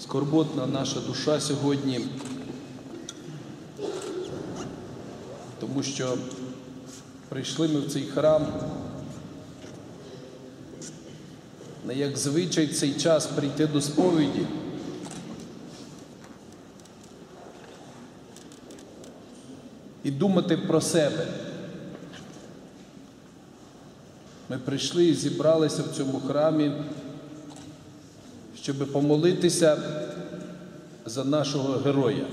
скорботна наша душа сьогодні, тому що прийшли ми в цей храм не як звичай в цей час прийти до сповіді. І думати про себе. Ми прийшли і зібралися в цьому храмі, щоб помолитися за нашого героя,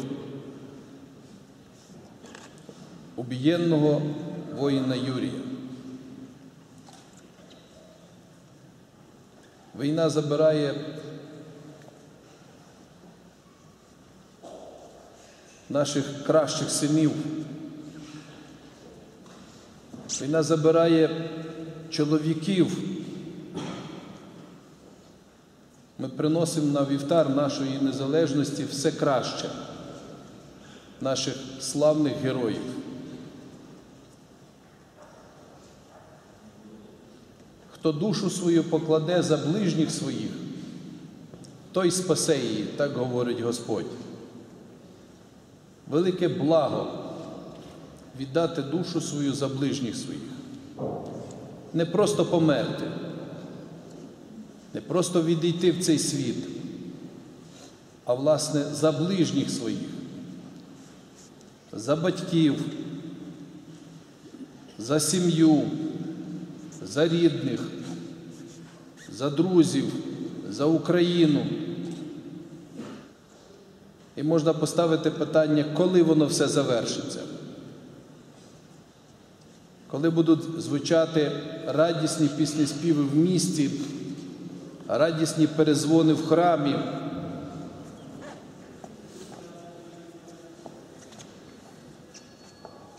убієнного воїна Юрія. Війна забирає наших кращих синів. Війна забирає чоловіків. Ми приносимо на вівтар нашої незалежності все краще, наших славних героїв. Хто душу свою покладе за ближніх своїх, той спасе її, так говорить Господь. Велике благо віддати душу свою за ближніх своїх. Не просто померти, не просто відійти в цей світ, а власне за ближніх своїх, за батьків, за сім'ю, за рідних, за друзів, за Україну. І можна поставити питання, коли воно все завершиться. Коли будуть звучати радісні пісні співи в місті, радісні перезвони в храмі.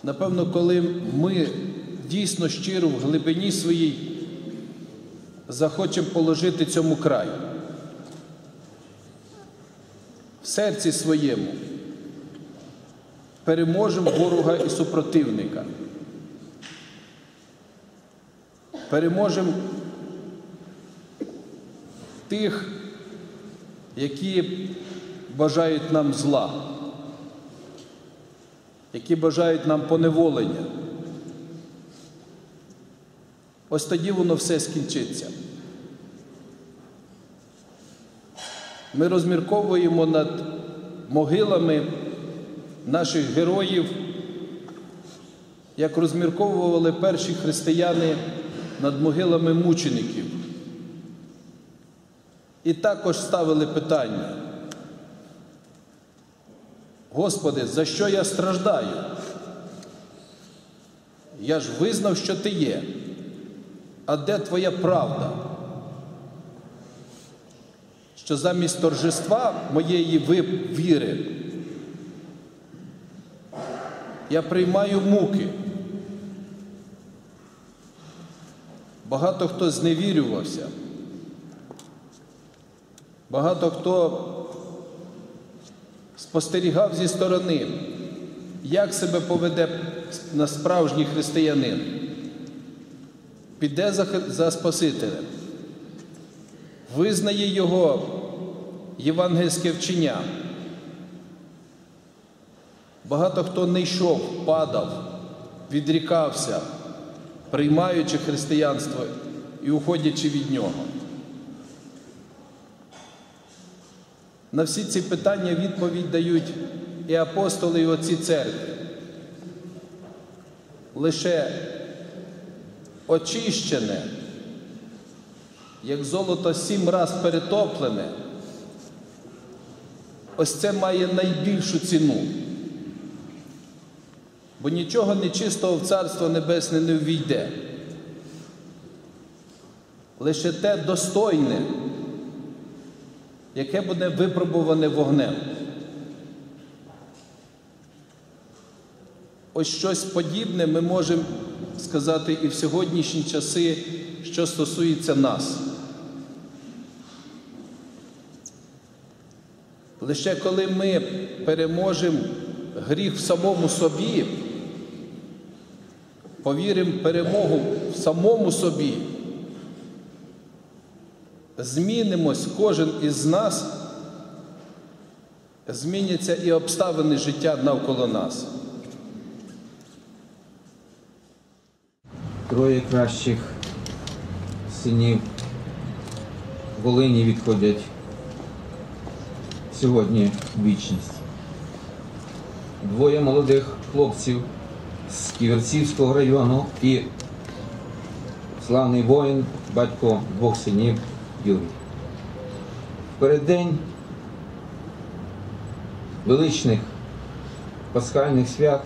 Напевно, коли ми дійсно щиро в глибині своїй захочемо положити цьому край, в серці своєму переможемо ворога і супротивника. Переможемо тих, які бажають нам зла, які бажають нам поневолення. Ось тоді воно все скінчиться. Ми розмірковуємо над могилами наших героїв, як розмірковували перші християни над могилами мучеників. І також ставили питання. Господи, за що я страждаю? Я ж визнав, що ти є. А де твоя правда? Що замість торжества моєї віри я приймаю муки. Багато хто зневірювався, багато хто спостерігав зі сторони, як себе поведе на справжній християнин, піде за, Спасителем, визнає Його євангельське вчення. Багато хто не йшов, падав, відрікався приймаючи християнство і уходячи від нього. На всі ці питання відповідь дають і апостоли, і отці церкви. Лише очищене, як золото сім раз перетоплене, ось це має найбільшу ціну. Бо нічого нечистого в Царство Небесне не ввійде. Лише те достойне, яке буде випробуване вогнем. Ось щось подібне ми можемо сказати і в сьогоднішні часи, що стосується нас. Лише коли ми переможемо гріх в самому собі, повіримо в перемогу в самому собі, змінимось кожен із нас, зміняться і обставини життя навколо нас. Троє кращих синів Волині відходять сьогодні в вічність. Двоє молодих хлопців з Ківерцівського району і славний воїн, батько двох синів В переддень величних пасхальних свят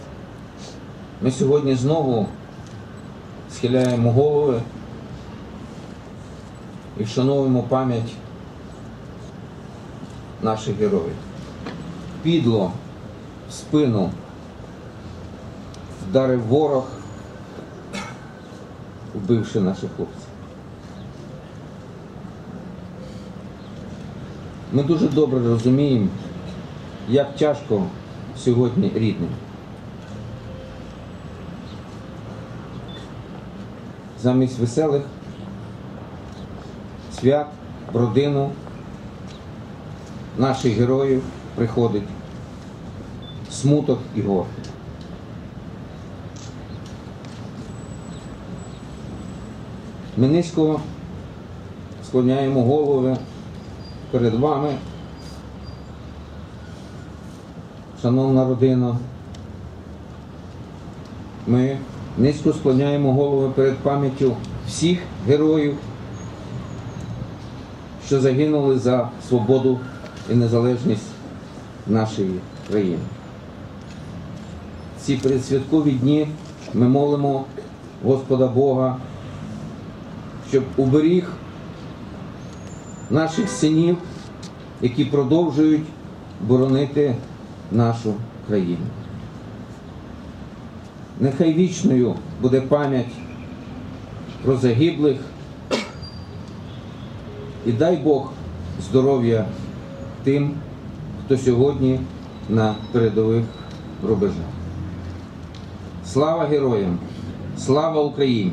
ми сьогодні знову схиляємо голови і вшановуємо пам'ять наших героїв. Підло в спину вдарив ворог, вбивши наших хлопців. Ми дуже добре розуміємо, як тяжко сьогодні рідним. замість веселих свят родину наших героїв приходить смуток і горе. Ми низько склоняємо голови перед вами, шановна родина. Ми низько склоняємо голови перед пам'яттю всіх героїв, що загинули за свободу і незалежність нашої країни. Ці передсвяткові дні ми молимо Господа Бога, щоб уберіг наших синів, які продовжують боронити нашу країну. Нехай вічною буде пам'ять про загиблих і дай Бог здоров'я тим, хто сьогодні на передових рубежах. Слава героям! Слава Україні!